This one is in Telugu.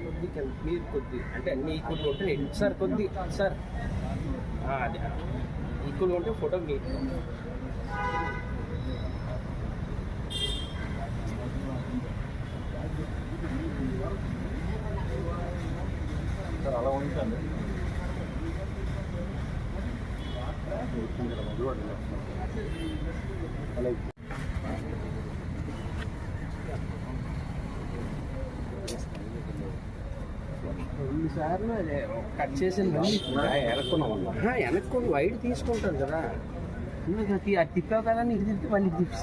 కొద్ది మీరు కొద్ది అంటే అన్ని నీకు ఉంటే సార్ కొద్ది సార్ ఆ, అదే. ఈక్వల్ ఉంటే ఫోటో మీ సార్ అలా ఉంచండి అలా రెండు సార్లు అదే కట్ చేసిన వెనక్కుని వైడ్ తీసుకుంటారు కదా. నువ్వు అది తిప్పావు కదా నీకు తిప్పి మళ్ళీ తిప్పి